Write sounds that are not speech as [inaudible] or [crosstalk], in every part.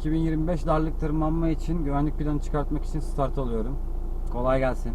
2025 darlık tırmanma için güvenlik planı çıkartmak için start alıyorum. Kolay gelsin.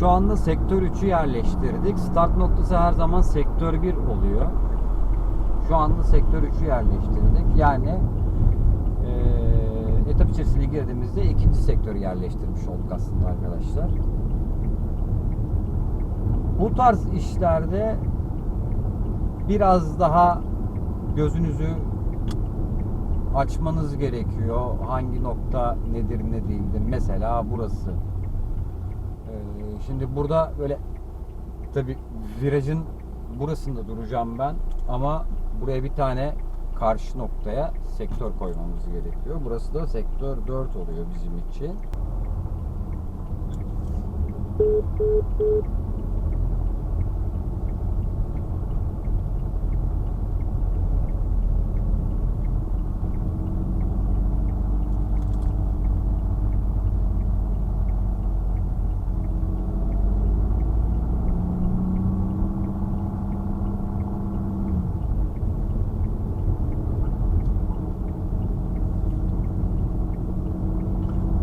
Şu anda sektör 3'ü yerleştirdik. Start noktası her zaman sektör 1 oluyor. Şu anda sektör 3'ü yerleştirdik. Yani eee etap içerisine girdiğimizde ikinci sektörü yerleştirmiş olduk aslında arkadaşlar. Bu tarz işlerde biraz daha gözünüzü açmanız gerekiyor. Hangi nokta nedir ne değildir. Mesela burası. Ee, şimdi burada böyle tabi virajın burasında duracağım ben ama buraya bir tane karşı noktaya sektör koymamız gerekiyor. Burası da sektör 4 oluyor bizim için.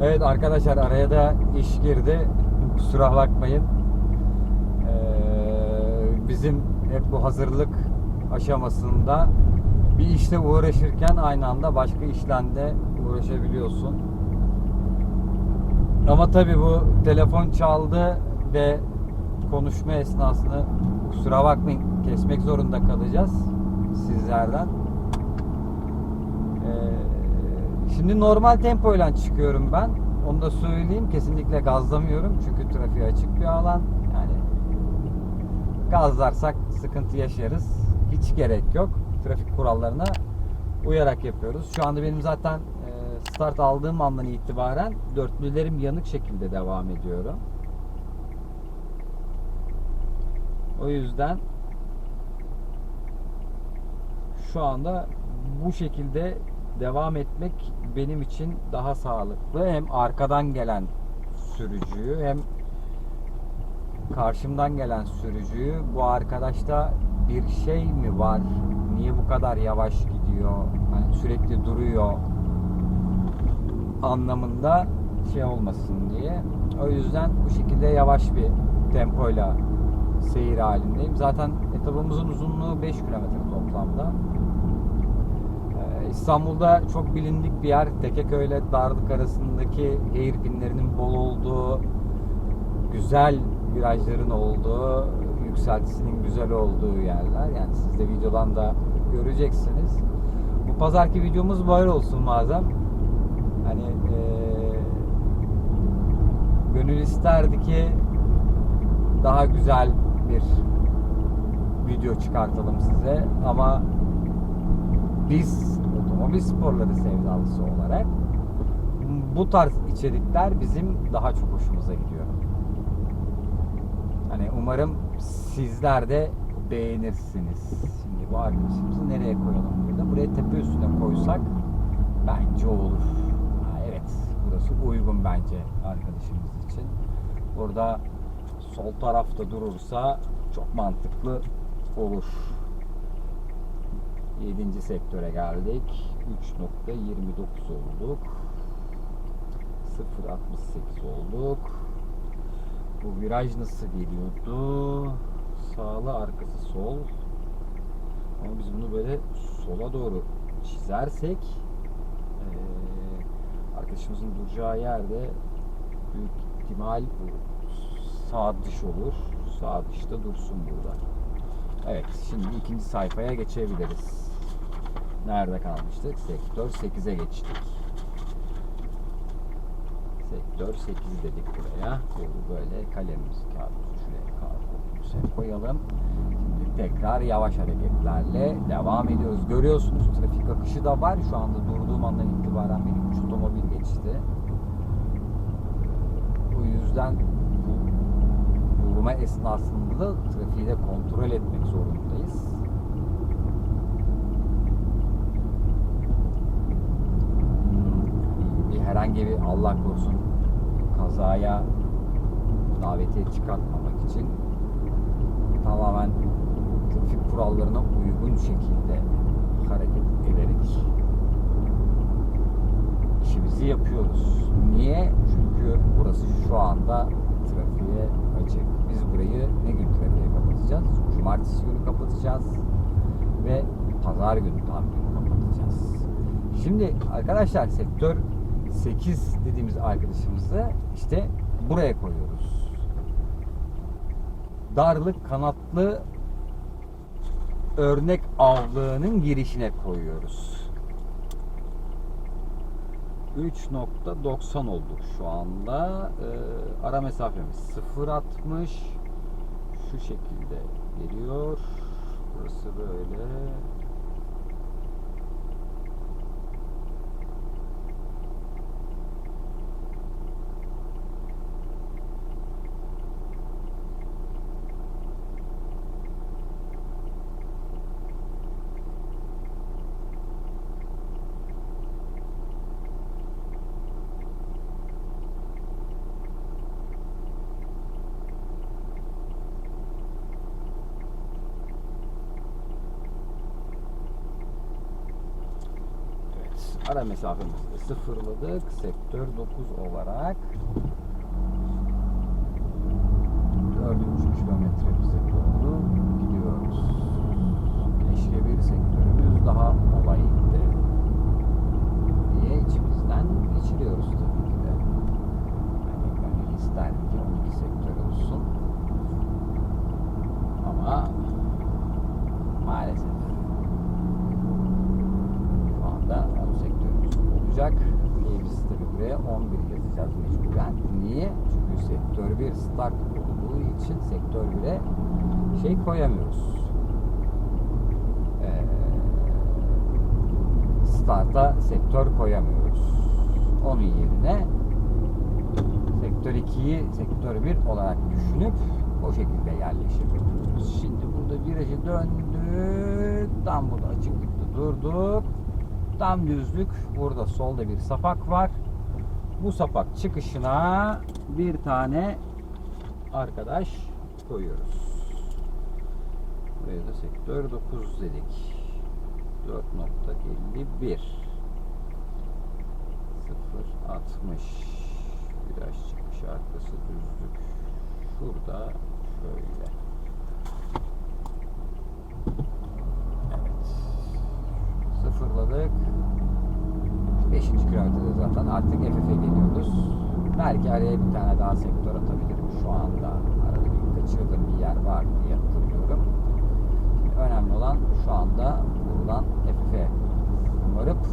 Evet arkadaşlar araya da iş girdi. Kusura bakmayın. Ee, bizim hep bu hazırlık aşamasında bir işte uğraşırken aynı anda başka işlemde uğraşabiliyorsun. Ama tabi bu telefon çaldı ve konuşma esnasını kusura bakmayın kesmek zorunda kalacağız sizlerden. Ee, şimdi normal tempoyla çıkıyorum ben. Onu da söyleyeyim. Kesinlikle gazlamıyorum. Çünkü trafiğe açık bir alan. Yani gazlarsak sıkıntı yaşarız. Hiç gerek yok. Trafik kurallarına uyarak yapıyoruz. Şu anda benim zaten e, start aldığım andan itibaren dörtlülerim yanık şekilde devam ediyorum. O yüzden şu anda bu şekilde devam etmek benim için daha sağlıklı. Hem arkadan gelen sürücüyü hem karşımdan gelen sürücüyü bu arkadaşta bir şey mi var? Niye bu kadar yavaş gidiyor? Hani sürekli duruyor anlamında şey olmasın diye. O yüzden bu şekilde yavaş bir tempoyla seyir halindeyim. Zaten etabımızın uzunluğu 5 kilometre toplamda. İstanbul'da çok bilindik bir yer. Tekeköy ile Darlık arasındaki hairpinlerinin bol olduğu, güzel virajların olduğu, yükseltisinin güzel olduğu yerler. Yani siz de videodan da göreceksiniz. Bu pazarki videomuz böyle olsun malzem. Hani eee gönül isterdi ki daha güzel bir video çıkartalım size ama biz otomobil sporları sevdalısı olarak bu tarz içerikler bizim daha çok hoşumuza gidiyor. Hani umarım sizler de beğenirsiniz. Şimdi bu arkadaşımızı nereye koyalım burada? Buraya tepe üstüne koysak bence olur. Ha, evet, burası uygun bence arkadaşımız için. Burada sol tarafta durursa çok mantıklı olur. 7. sektöre geldik. 3.29 olduk. 0.68 olduk. Bu viraj nasıl geliyordu? Sağlı arkası sol. Ama biz bunu böyle sola doğru çizersek arkadaşımızın duracağı yerde büyük ihtimal sağ dış olur. Sağ dışta dursun burada. Evet, şimdi ikinci sayfaya geçebiliriz. Nerede kalmıştık? Sektör 8'e geçtik. Sektör 8 dedik buraya. Bu böyle kalemimizi kağıdımızı şuraya kağıdımızı koyalım. Şimdi tekrar yavaş hareketlerle devam ediyoruz. Görüyorsunuz trafik akışı da var. Şu anda durduğum andan itibaren benim üç otomobil geçti. O yüzden bu durma esnasında da trafiği de kontrol etmek zorundayız. Hmm, bir herhangi bir Allah korusun kazaya davetiye çıkartmamak için tamamen trafik kurallarına uygun şekilde hareket ederek işimizi yapıyoruz. Niye? Çünkü burası şu anda trafiğe açık. Biz burayı ne gün trafiğe kapatacağız? Cumartesi günü kapatacağız ve pazar günü tam günü kapatacağız. Şimdi arkadaşlar sektör 8 dediğimiz arkadaşımızı işte buraya koyuyoruz. Darlık kanatlı örnek avlığının girişine koyuyoruz. 3.90 olduk şu anda. Ee, ara mesafemiz 0.60 şu şekilde geliyor. Burası böyle. Evet, ara mesafemizi sıfırladık. Sektör 9 olarak 4,5 kilometremize doğru gidiyoruz. Keşke bir sektörümüz daha olaydı diye içimizden geçiriyoruz tabii ki de. Hani gönül ister ki 12 sektör olsun. Ama maalesef şu anda 10 sektörümüz olacak. Niye buraya 11 yazacağız mecburen. Niye? Çünkü sektör 1 start olduğu için sektör 1'e şey koyamıyoruz. Ee, starta sektör koyamıyoruz. Onun yerine sektör 2'yi sektör 1 olarak düşünüp o şekilde yerleşim yapıyoruz. Şimdi burada virajı döndük. Tam burada açıklıkta durduk. Tam düzlük. Burada solda bir sapak var. Bu sapak çıkışına bir tane arkadaş koyuyoruz. Buraya da sektör 9 dedik. 4.51 0.60 Viraj çıkış arkası düzlük. Şurada şöyle. Evet. Sıfırladık. 5. kilometrede zaten artık FF'e geliyoruz. Belki araya bir tane daha sektör atabilirim şu anda. Arada bir kaçırdığım bir yer var diye hatırlıyorum. Önemli olan şu anda buradan FF'e varıp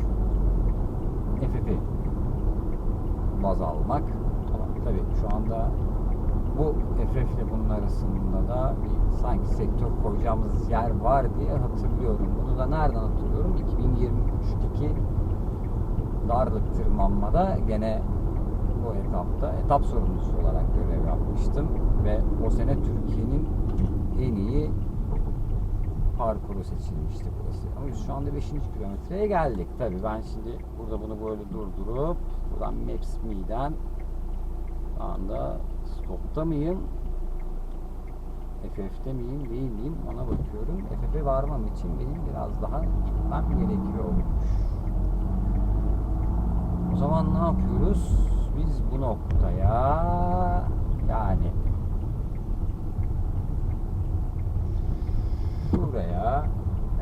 FF'i baz almak. Ama tabii şu anda bu FF ile bunun arasında da bir sanki sektör koyacağımız yer var diye hatırlıyorum. Bunu da nereden hatırlıyorum? 2023'teki darlık tırmanmada gene bu etapta etap sorumlusu olarak görev yapmıştım ve o sene Türkiye'nin en iyi parkuru seçilmişti burası. Ama biz şu anda 5. kilometreye geldik. Tabii ben şimdi burada bunu böyle durdurup buradan Maps Me'den şu anda stopta mıyım? FF'de miyim değil miyim ona bakıyorum. FF'e varmam için benim biraz daha gitmem gerekiyormuş. O zaman ne yapıyoruz? Biz bu noktaya yani şuraya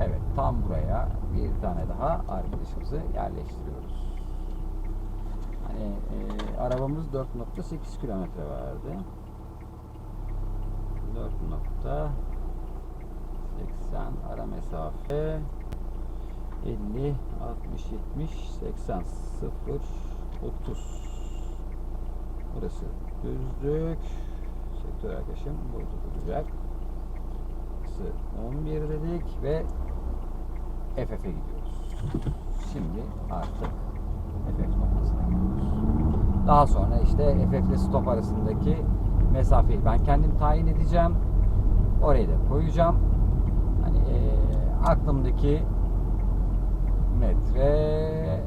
evet tam buraya bir tane daha arkadaşımızı yerleştiriyoruz. Hani e, arabamız 4.8 kilometre verdi. 4.80 ara mesafe 50 60 70 80 0 30 Burası düzlük. Sektör arkadaşım burada duracak. Burası 11 dedik ve FF'e gidiyoruz. Şimdi artık FF noktasına gidiyoruz. Daha sonra işte FF ile stop arasındaki mesafeyi ben kendim tayin edeceğim. Orayı da koyacağım. Hani eee, aklımdaki metre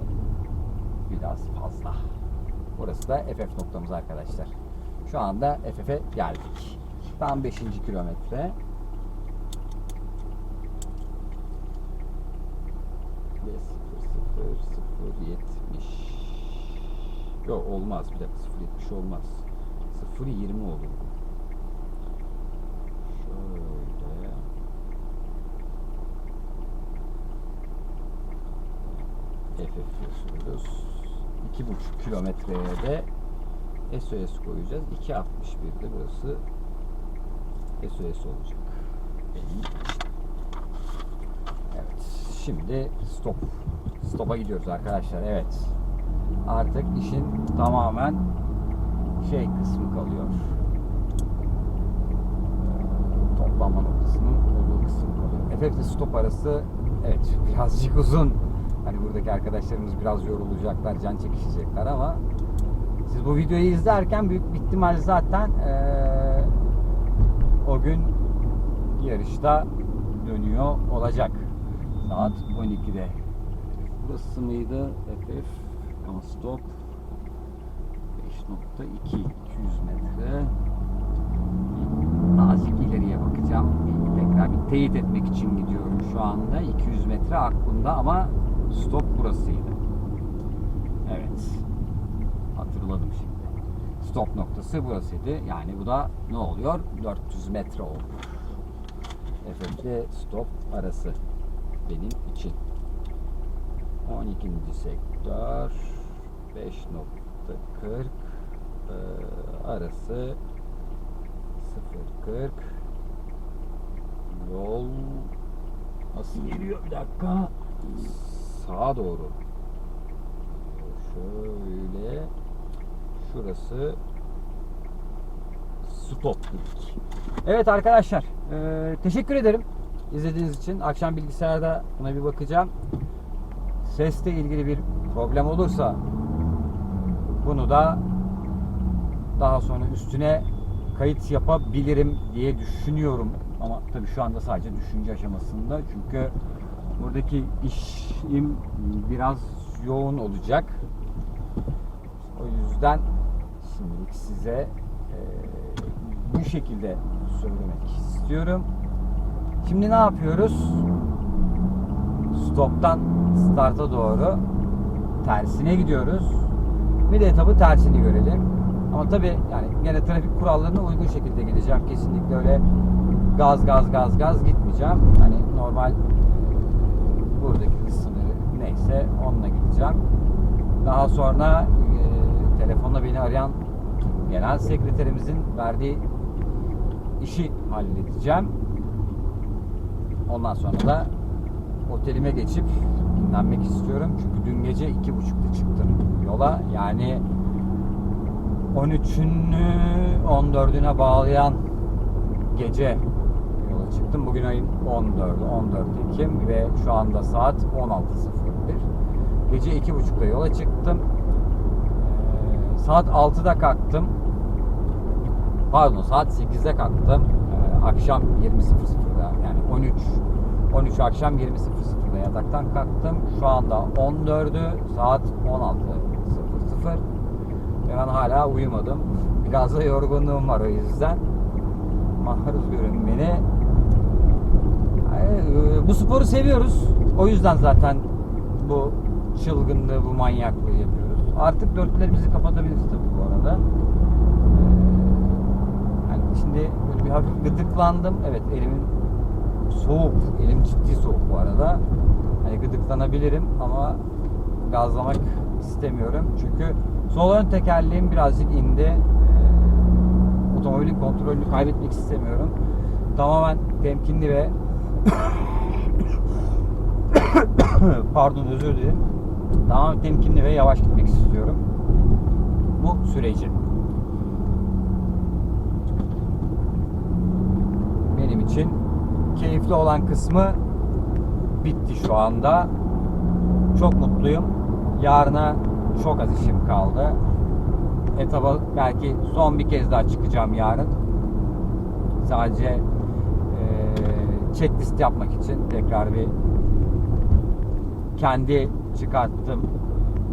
biraz fazla. Burası da FF noktamız arkadaşlar. Şu anda FF'e geldik. Tam 5. kilometre. Ve 0 0 0 70 Yok olmaz bir dakika 0 70 olmaz. 0 20 olur. Şöyle FF yazıyoruz. 2,5 kilometreye de SOS koyacağız. 2.61'de burası SOS olacak. Evet. Şimdi stop. Stop'a gidiyoruz arkadaşlar. Evet. Artık işin tamamen şey kısmı kalıyor. Ee, Toplanma noktasının olduğu kısım kalıyor. İle stop arası evet birazcık uzun. Hani buradaki arkadaşlarımız biraz yorulacaklar, can çekişecekler ama siz bu videoyu izlerken büyük bir ihtimal zaten eee, o gün yarışta dönüyor olacak. Saat 12'de. Burası mıydı? FF ama stop 5.2 200 metre. Nazik ileriye bakacağım. Tekrar bir teyit etmek için gidiyorum şu anda. 200 metre aklımda ama stop burasıydı. Evet. Hatırladım şimdi. Stop noktası burasıydı. Yani bu da ne oluyor? 400 metre oluyor. Efekte stop arası benim için. 12. sektör 5.40 ee, arası 0.40 yol nasıl geliyor bir dakika sağa doğru şöyle şurası stop dedik. Evet arkadaşlar eee, teşekkür ederim izlediğiniz için. Akşam bilgisayarda buna bir bakacağım. Sesle ilgili bir problem olursa bunu da daha sonra üstüne kayıt yapabilirim diye düşünüyorum. Ama tabii şu anda sadece düşünce aşamasında. Çünkü buradaki işim biraz yoğun olacak. O yüzden şimdilik size e, bu şekilde söylemek istiyorum. Şimdi ne yapıyoruz? Stop'tan start'a doğru tersine gidiyoruz. Bir de etabı tersini görelim. Ama tabi yani gene trafik kurallarına uygun şekilde gideceğim. Kesinlikle öyle gaz gaz gaz gaz gitmeyeceğim. Hani normal buradaki hız sınırı neyse onunla gideceğim. Daha sonra e, telefonla beni arayan genel sekreterimizin verdiği işi halledeceğim. Ondan sonra da otelime geçip dinlenmek istiyorum. Çünkü dün gece iki buçukta çıktım yola. Yani 13'ünü 14'üne bağlayan gece yola çıktım. Bugün ayın 14'ü, 14 Ekim ve şu anda saat 16.01. Gece iki buçukta yola çıktım. Ee, saat 6'da kalktım. Pardon saat 8'de kalktım. Ee, akşam 20.00'da yani 13 13 akşam 20.00'da yataktan kalktım. Şu anda 14'ü saat 16.00 ve ben hala uyumadım. Biraz da yorgunluğum var o yüzden. Maruz görün beni. Ee, Bu sporu seviyoruz. O yüzden zaten bu çılgınlığı, bu manyaklığı yapıyoruz. Artık dörtlerimizi kapatabiliriz tabii bu arada. Ee, Yani şimdi böyle bir hafif gıdıklandım. Evet elimin soğuk. Elim ciddi soğuk bu arada. Hani gıdıklanabilirim ama gazlamak istemiyorum. Çünkü sol ön tekerleğim birazcık indi. Ee, otomobilin kontrolünü kaybetmek istemiyorum. Tamamen temkinli ve [coughs] pardon özür dilerim. Tamamen temkinli ve yavaş gitmek istiyorum. Bu süreci. Benim için keyifli olan kısmı bitti şu anda. Çok mutluyum. Yarına çok az işim kaldı. Etaba belki son bir kez daha çıkacağım yarın. Sadece checklist yapmak için tekrar bir kendi çıkarttığım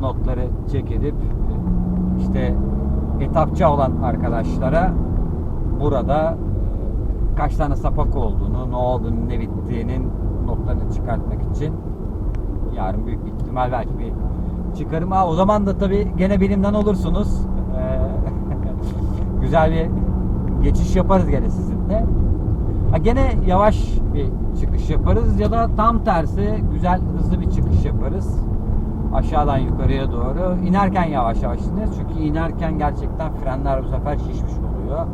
notları check edip işte etapçı olan arkadaşlara burada kaç tane sapak olduğunu, ne olduğunu, ne bittiğinin notlarını çıkartmak için yarın büyük bir ihtimal belki bir çıkarım. Ha, o zaman da tabii gene benimden olursunuz. Ee, [laughs] güzel bir geçiş yaparız gene sizinle. Ha, gene yavaş bir çıkış yaparız ya da tam tersi güzel hızlı bir çıkış yaparız. Aşağıdan yukarıya doğru. İnerken yavaş yavaş ineriz. Çünkü inerken gerçekten frenler bu sefer şişmiş oluyor.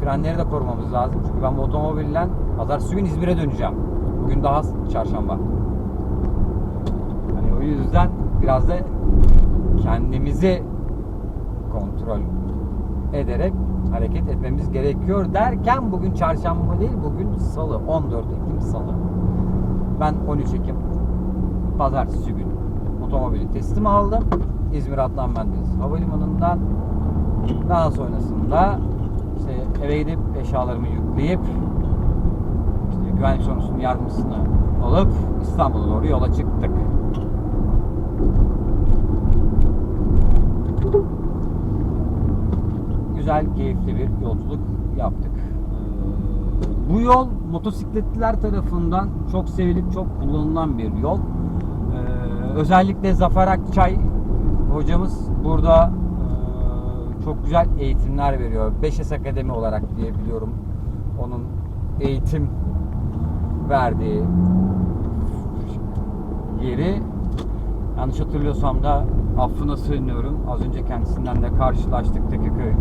Frenleri de korumamız lazım. Çünkü ben bu otomobille pazartesi gün İzmir'e döneceğim. Bugün daha çarşamba. Hani o yüzden biraz da kendimizi kontrol ederek hareket etmemiz gerekiyor derken bugün çarşamba değil bugün salı 14 Ekim salı. Ben 13 Ekim pazartesi günü otomobili teslim aldım. İzmir Adnan Menderes Havalimanı'ndan daha sonrasında işte eve gidip eşyalarımı yükleyip işte güvenlik sorumlusunun yardımcısını alıp İstanbul'a doğru yola çıktık. Güzel, keyifli bir yolculuk yaptık. Ee, Bu yol motosikletliler tarafından çok sevilip çok kullanılan bir yol. Ee, özellikle Zafer Akçay hocamız burada e, çok güzel eğitimler veriyor. 5S Akademi olarak diyebiliyorum. Onun eğitim verdiği yeri yanlış hatırlıyorsam da affına sığınıyorum. Az önce kendisinden de karşılaştık Tekiköy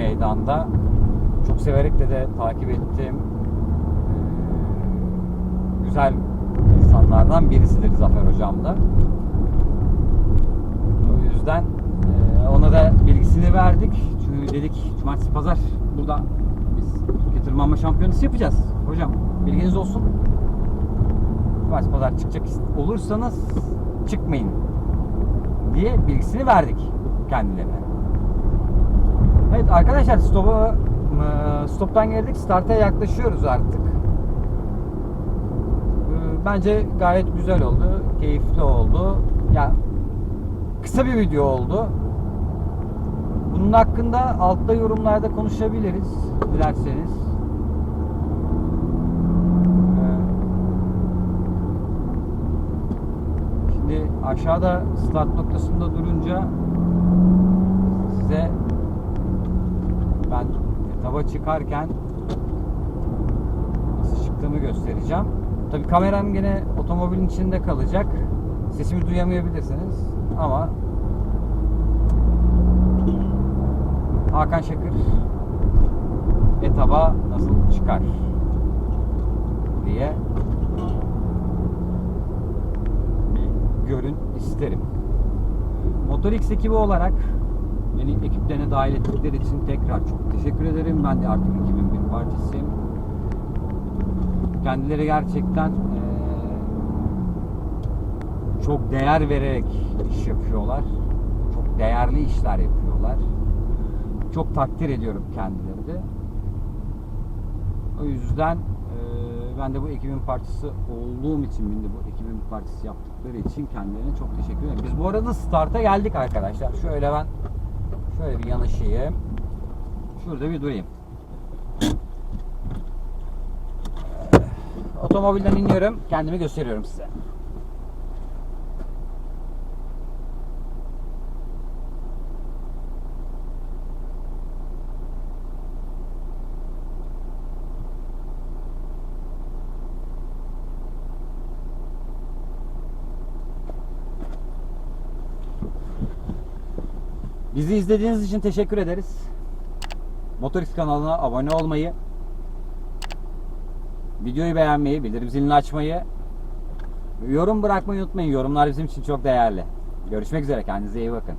meydanda. Çok severek de, de takip ettiğim güzel insanlardan birisidir Zafer Hocam da. O yüzden ona da bilgisini verdik. Çünkü dedik cumartesi pazar burada biz Tırmanma Şampiyonası yapacağız. Hocam bilginiz olsun. Cumartesi pazar çıkacak olursanız çıkmayın diye bilgisini verdik kendilerine. Evet arkadaşlar stopa e, stoptan geldik. Start'a yaklaşıyoruz artık. E, Bence gayet güzel oldu. Keyifli oldu. Ya kısa bir video oldu. Bunun hakkında altta yorumlarda konuşabiliriz dilerseniz. E, Şimdi aşağıda start noktasında durunca size ben etaba çıkarken nasıl çıktığımı göstereceğim. Tabi kameram gene otomobilin içinde kalacak. Sesimi duyamayabilirsiniz ama Hakan Şakır etaba nasıl çıkar diye görün isterim. Motor X ekibi olarak beni ekiplerine dahil ettikleri için tekrar çok teşekkür ederim. Ben de artık ekibin bir parçasıyım. Kendileri gerçekten eee, çok değer vererek iş yapıyorlar. Çok değerli işler yapıyorlar. Çok takdir ediyorum kendileri de. O yüzden ben de bu ekibin parçası olduğum için, beni de bu ekibin parçası yaptıkları için kendilerine çok teşekkür ederim. Biz bu arada starta geldik arkadaşlar. Şöyle ben şöyle bir yanaşayım. Şurada bir durayım. Otomobilden iniyorum. Kendimi gösteriyorum size. Bizi izlediğiniz için teşekkür ederiz. Motorist kanalına abone olmayı, videoyu beğenmeyi, bildirim zilini açmayı, yorum bırakmayı unutmayın. Yorumlar bizim için çok değerli. Görüşmek üzere. Kendinize iyi bakın.